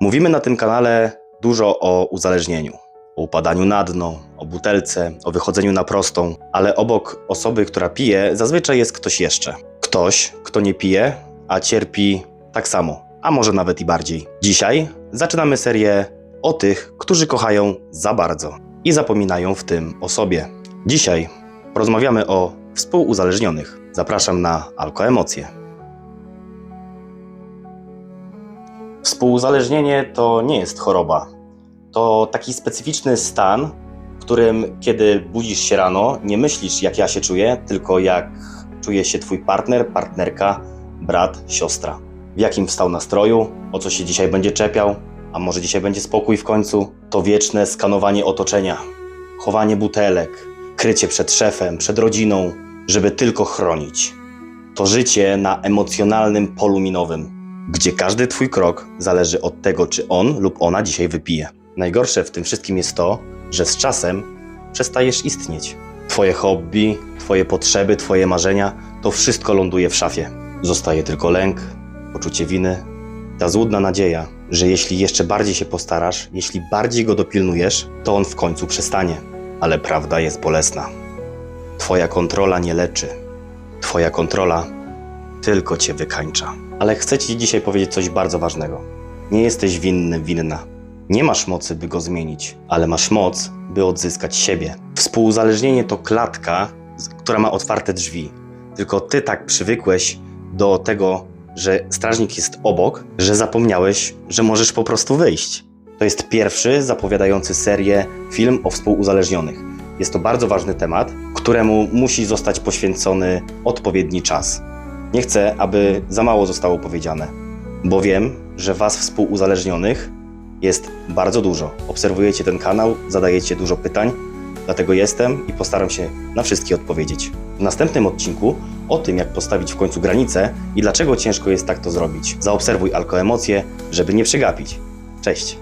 Mówimy na tym kanale dużo o uzależnieniu, o upadaniu na dno, o butelce, o wychodzeniu na prostą, ale obok osoby, która pije, zazwyczaj jest ktoś jeszcze. Ktoś, kto nie pije, a cierpi tak samo, a może nawet i bardziej. Dzisiaj zaczynamy serię o tych, którzy kochają za bardzo i zapominają w tym o sobie. Dzisiaj porozmawiamy o współuzależnionych. Zapraszam na Alkoemocje. Współuzależnienie to nie jest choroba. To taki specyficzny stan, w którym kiedy budzisz się rano, nie myślisz jak ja się czuję, tylko jak czuje się twój partner, partnerka, brat, siostra. W jakim wstał nastroju, o co się dzisiaj będzie czepiał, a może dzisiaj będzie spokój w końcu. To wieczne skanowanie otoczenia, chowanie butelek, krycie przed szefem, przed rodziną, żeby tylko chronić. To życie na emocjonalnym polu minowym, gdzie każdy twój krok zależy od tego, czy on lub ona dzisiaj wypije. Najgorsze w tym wszystkim jest to, że z czasem przestajesz istnieć. Twoje hobby, twoje potrzeby, twoje marzenia to wszystko ląduje w szafie. Zostaje tylko lęk, poczucie winy, ta złudna nadzieja, że jeśli jeszcze bardziej się postarasz, jeśli bardziej go dopilnujesz, to on w końcu przestanie. Ale prawda jest bolesna. Twoja kontrola nie leczy. Twoja kontrola tylko cię wykańcza. Ale chcę ci dzisiaj powiedzieć coś bardzo ważnego. Nie jesteś winny, winna. Nie masz mocy, by go zmienić, ale masz moc, by odzyskać siebie. Współuzależnienie to klatka, która ma otwarte drzwi. Tylko ty tak przywykłeś do tego, że strażnik jest obok, że zapomniałeś, że możesz po prostu wyjść. To jest pierwszy zapowiadający serię film o współuzależnionych. Jest to bardzo ważny temat, któremu musi zostać poświęcony odpowiedni czas. Nie chcę, aby za mało zostało powiedziane, bo wiem, że Was współuzależnionych jest bardzo dużo. Obserwujecie ten kanał, zadajecie dużo pytań, dlatego jestem i postaram się na wszystkie odpowiedzieć. W następnym odcinku o tym, jak postawić w końcu granice i dlaczego ciężko jest tak to zrobić. Zaobserwuj alkoemocje, żeby nie przegapić. Cześć!